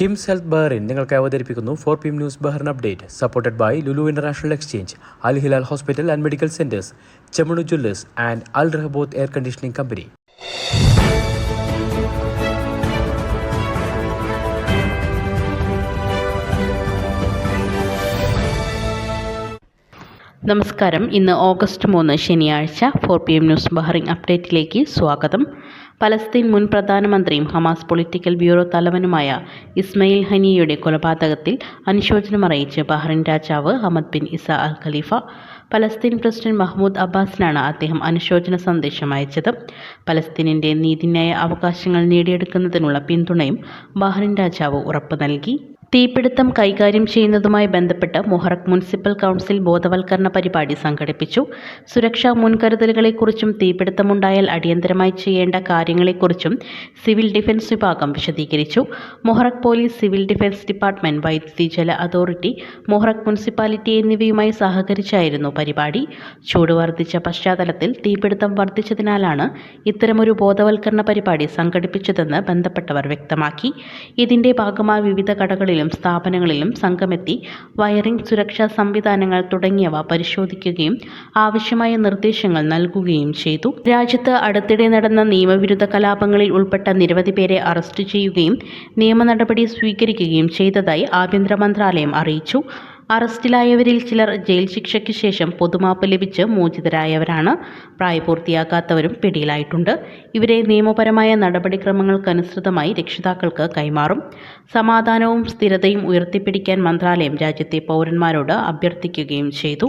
KIMS health Bahrain നിങ്ങൾക്ക് അവതരിപ്പിക്കുന്നു four P M news Bahrain update supported by Lulu international exchange Al Hilal hospital and medical centres Chemmanur jewellers and Al Rahaboth air conditioning company നമസ്കാരം. ഇന്ന് August മൂന്ന് ശനിയാഴ്ച four P M news Bahrain അപ്ഡേറ്റിലേക്ക് സ്വാഗതം. Palestine മുൻ പ്രധാനമന്ത്രിയും Hamas political bureau തലവനുമായ Ismail ഹനിയയുടെ കൊലപാതകത്തിൽ അനുശോചനമറിയിച്ച് ബഹ്റിൻ രാജാവ് Hamad bin Isa Al Khalifa Palestine president Mahmoud അബ്ബാസിനാണ് അദ്ദേഹം അനുശോചന സന്ദേശം അയച്ചത്. പലസ്തീനിന്റെ നീതിന്യായ അവകാശങ്ങൾ നേടിയെടുക്കുന്നതിനുള്ള പിന്തുണയും ബഹ്റിൻ രാജാവ് ഉറപ്പു നൽകി. തീപിടുത്തം കൈകാര്യം ചെയ്യുന്നതുമായി ബന്ധപ്പെട്ട് മൊഹറക് മുനിസിപ്പൽ കൗൺസിൽ ബോധവൽക്കരണ പരിപാടി സംഘടിപ്പിച്ചു. സുരക്ഷാ മുൻകരുതലുകളെക്കുറിച്ചും തീപിടുത്തമുണ്ടായാൽ അടിയന്തരമായി ചെയ്യേണ്ട കാര്യങ്ങളെക്കുറിച്ചും സിവിൽ ഡിഫൻസ് വിഭാഗം വിശദീകരിച്ചു. Muharraq police civil defence department വൈദ്യുതി ജല അതോറിറ്റി മൊഹറക് മുനിസിപ്പാലിറ്റി എന്നിവയുമായി സഹകരിച്ചായിരുന്നു പരിപാടി. ചൂട് വർദ്ധിച്ച പശ്ചാത്തലത്തിൽ തീപിടുത്തം വർദ്ധിച്ചതിനാലാണ് ഇത്തരമൊരു ബോധവൽക്കരണ പരിപാടി സംഘടിപ്പിച്ചതെന്ന് ബന്ധപ്പെട്ടവർ വ്യക്തമാക്കി. ഇതിന്റെ ഭാഗമായി വിവിധ കടകളിലും സ്ഥാപനങ്ങളിലും സംഘമെത്തി വയറിംഗ് സുരക്ഷാ സംവിധാനങ്ങൾ തുടങ്ങിയവ പരിശോധിക്കുകയും ആവശ്യമായ നിർദ്ദേശങ്ങൾ നൽകുകയും ചെയ്തു. രാജ്യത്ത് അടുത്തിടെ നടന്ന നിയമവിരുദ്ധ കലാപങ്ങളിൽ ഉൾപ്പെട്ട നിരവധി പേരെ അറസ്റ്റ് ചെയ്യുകയും നിയമ നടപടി സ്വീകരിക്കുകയും ചെയ്തതായി ആഭ്യന്തര മന്ത്രാലയം അറിയിച്ചു. അറസ്റ്റിലായവരിൽ ചിലർ ജയിൽ ശിക്ഷയ്ക്ക് ശേഷം പൊതുമാപ്പ് ലഭിച്ച് മോചിതരായവരാണ്. പ്രായപൂർത്തിയാകാത്തവരും പിടിയിലായിട്ടുണ്ട്. ഇവരെ നിയമപരമായ നടപടിക്രമങ്ങൾക്കനുസൃതമായി രക്ഷിതാക്കൾക്ക് കൈമാറും. സമാധാനവും സ്ഥിരതയും ഉയർത്തിപ്പിടിക്കാൻ മന്ത്രാലയം രാജ്യത്തെ പൗരന്മാരോട് അഭ്യർത്ഥിക്കുകയും ചെയ്തു.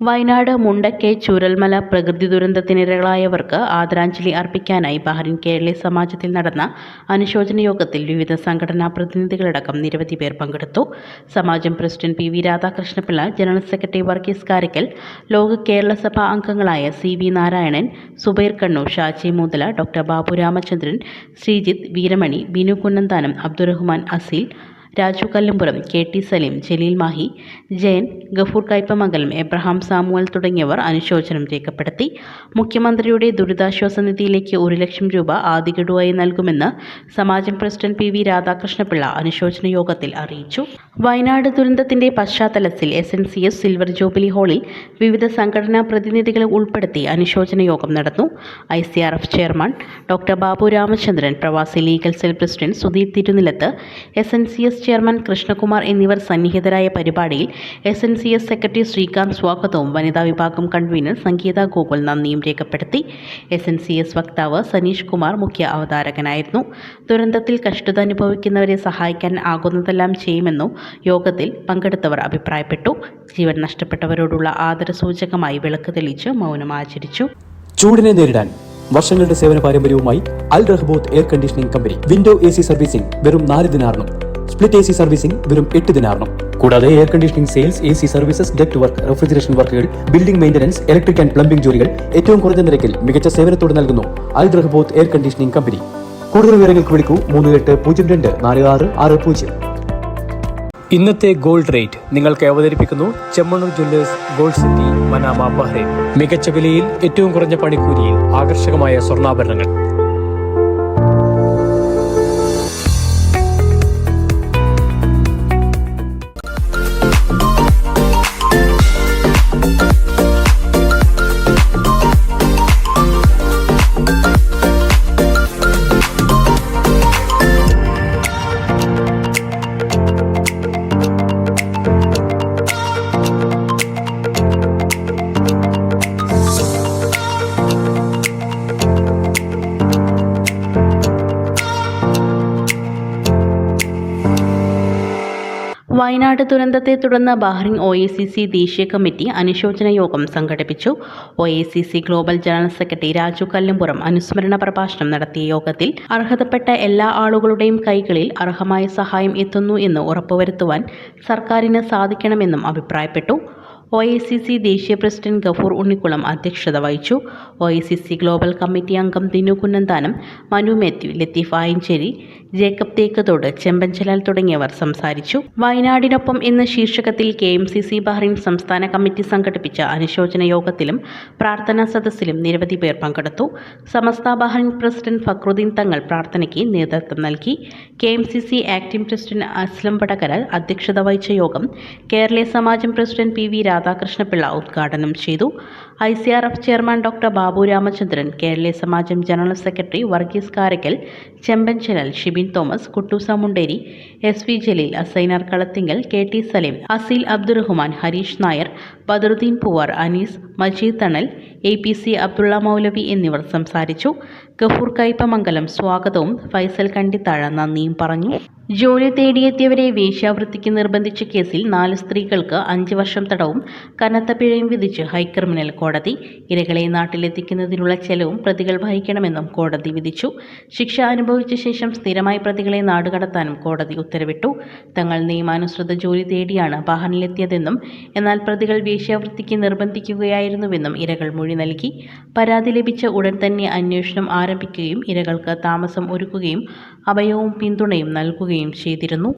Wayanad Mundakkai Chooralmala പ്രകൃതി ദുരന്തത്തിനിരകളായവർക്ക് ആദരാഞ്ജലി അർപ്പിക്കാനായി ബഹ്റിൻ കേരളീയ സമാജത്തിൽ നടന്ന അനുശോചന യോഗത്തിൽ വിവിധ സംഘടനാ പ്രതിനിധികളടക്കം നിരവധി പേർ പങ്കെടുത്തു. Samajam president P V Radhakrishna Pillai general secretary Varghese Karikkal Loka Kerala Sabha അംഗങ്ങളായ C V Narayanan Zubair Kannur Shaji Moothala doctor Babu Ramachandran Sreejith Veeramani Binu Kunnanthanam Abdurahman Aseel Raju Kallumpuram K T Saleem Jaleel Mahe Jayan Gafoor Kaipamangalam Abraham Samuel തുടങ്ങിയവർ അനുശോചനം രേഖപ്പെടുത്തി. മുഖ്യമന്ത്രിയുടെ ദുരിതാശ്വാസ നിധിയിലേക്ക് ഒരു ലക്ഷം രൂപ ആദ്യഗഡുവായി നൽകുമെന്ന് Samajam president P V Radhakrishna Pillai അനുശോചന യോഗത്തിൽ അറിയിച്ചു. വയനാട് ദുരന്തത്തിന്റെ പശ്ചാത്തലത്തിൽ S N C S silver jubilee ഹാളിൽ വിവിധ സംഘടനാ പ്രതിനിധികളെ ഉൾപ്പെടുത്തി അനുശോചന യോഗം നടന്നു. I C R F chairman doctor Babu Ramachandran Pravasi legal cell president Sudheer Thirunilath S N C S chairman Krishnakumar എന്നിവർ സന്നിഹിതരായ പരിപാടിയിൽ S N C S secretary Sreekanth സ്വാഗതവും വനിതാ വിഭാഗം കൺവീനർ സംഗീത ഗോകുൽ നന്ദിയും രേഖപ്പെടുത്തി. എസ് എൻ സി എസ് വക്താവ് സനീഷ് കുമാർ മുഖ്യ അവതാരകനായിരുന്നു. ദുരന്തത്തിൽ കഷ്ടത അനുഭവിക്കുന്നവരെ സഹായിക്കാൻ ആകുന്നതെല്ലാം ചെയ്യുമെന്നും യോഗത്തിൽ പങ്കെടുത്തവർ അഭിപ്രായപ്പെട്ടു. ജീവൻ നഷ്ടപ്പെട്ടവരോടുള്ള ആദര സൂചകമായി വിളക്ക് തെളിച്ച് മൗനം ആചരിച്ചു. ചൂടിനെ നേരിടാൻ വർഷങ്ങളുടെ സേവന പാരമ്പര്യവുമായി Al Rahboth air conditioning company window A C servicing വെറും നാല് ദിനാറിനും സ്പ്ലിറ്റ് എ സി സർവീസിംഗ് വെറും എട്ട് ദിനാറിനും കൂടാതെ air conditioning sales A C services duct work refrigeration വർക്കുകൾ building maintenance electric and plumbing ജോലികൾ ഏറ്റവും കുറഞ്ഞ നിരക്കിൽ മികച്ച സേവനത്തോടെ നൽകുന്നു. അൽ എയർ കണ്ടീഷനിംഗ് കമ്പനി കൂടുതൽ വിവരങ്ങൾക്ക് വിളിക്കൂ മൂന്ന് എട്ട് പൂജ്യം രണ്ട് നാല് ആറ് ആറ് പൂജ്യം. ഇന്നത്തെ ഗോൾഡ് റേറ്റ് നിങ്ങൾക്ക് അവതരിപ്പിക്കുന്നു Chemmanur jewellers gold city Manama Bahrain. മികച്ച വിലയിൽ ഏറ്റവും കുറഞ്ഞ പണിക്കൂലിയിൽ ആകർഷകമായ സ്വർണാഭരണങ്ങൾ. വയനാട് ദുരന്തത്തെ തുടർന്ന് Bahrain O A C C ദേശീയ കമ്മിറ്റി അനുശോചന യോഗം സംഘടിപ്പിച്ചു. O A C C global general secretary Raju Kallumpuram അനുസ്മരണ പ്രഭാഷണം നടത്തിയ യോഗത്തിൽ അർഹതപ്പെട്ട എല്ലാ ആളുകളുടെയും കൈകളിൽ അർഹമായ സഹായം എത്തുന്നു എന്ന് ഉറപ്പുവരുത്തുവാൻ സർക്കാരിന് സാധിക്കണമെന്നും അഭിപ്രായപ്പെട്ടു. ഒ ഐ സി സി ദേശീയ പ്രസിഡന്റ് ഗഫൂർ ഉണ്ണിക്കുളം അധ്യക്ഷത വഹിച്ചു. O I C C global committee അംഗം ദിനു കുന്നന്താനം മനു മാത്യു ലത്തീഫ് ആയഞ്ചേരി ജേക്കബ് തേക്കത്തോട് ചെമ്പൻചലാൽ തുടങ്ങിയവർ സംസാരിച്ചു. വയനാടിനൊപ്പം എന്ന ശീർഷകത്തിൽ K M C C Bahrain സംസ്ഥാന കമ്മിറ്റി സംഘടിപ്പിച്ച അനുശോചന യോഗത്തിലും പ്രാർത്ഥനാ സദസ്സിലും നിരവധി പേർ പങ്കെടുത്തു. സമസ്ത ബഹ്റിൻ പ്രസിഡന്റ് ഫക്രുദ്ദീൻ തങ്ങൾ പ്രാർത്ഥനയ്ക്ക് നേതൃത്വം നൽകി. K M C C acting president Aslam Vadakara അധ്യക്ഷത വഹിച്ച യോഗം Keraleeya Samajam president P V Radhakrishna Pillai ഉദ്ഘാടനം ചെയ്തു. I C R F chairman doctor Babu Ramachandran Keraleeya Samajam general secretary Varghese Karakkal Chembanchalal Shibin Thomas Kuttoosa Munderi S V Jaleel Asainar Kalathingal K T Saleem Aseel Abdurahman Harish Nair Badaruddin Poovar Anees Majeed Thanal A P C Abdulla Moulavi എന്നിവർ സംസാരിച്ചു. ഗഫൂർ കയ്പമംഗലം സ്വാഗതവും. ഫൈസൽ കണ്ടിത്താഴ നന്ദിയും പറഞ്ഞു. ജോലി തേടിയെത്തിയവരെ വേശ്യാവൃത്തിക്ക് നിർബന്ധിച്ച കേസിൽ നാല് സ്ത്രീകൾക്ക് അഞ്ച് വർഷം തടവും കനത്ത പിഴയും വിധിച്ച് ഹൈക്രിമിനൽ കോടതി. ഇരകളെ നാട്ടിലെത്തിക്കുന്നതിനുള്ള ചെലവും പ്രതികൾ വഹിക്കണമെന്നും കോടതി വിധിച്ചു. ശിക്ഷ അനുഭവിച്ച ശേഷം സ്ഥിരമായി പ്രതികളെ നാടുകടത്താനും കോടതി ഉത്തരവിട്ടു. തങ്ങൾ നിയമാനുസൃത ജോലി തേടിയാണ് വാഹനിലെത്തിയതെന്നും എന്നാൽ പ്രതികൾ വേശ്യാവൃത്തിക്ക് നിർബന്ധിക്കുകയായിരുന്നുവെന്നും ഇരകൾ മൊഴി നൽകി. പരാതി ലഭിച്ച ഉടൻ തന്നെ അന്വേഷണം ആരംഭിക്കുകയും ഇരകൾക്ക് താമസം ഒരുക്കുകയും അഭയവും പിന്തുണയും നൽകുകയും ചെയ്തിരുന്നു.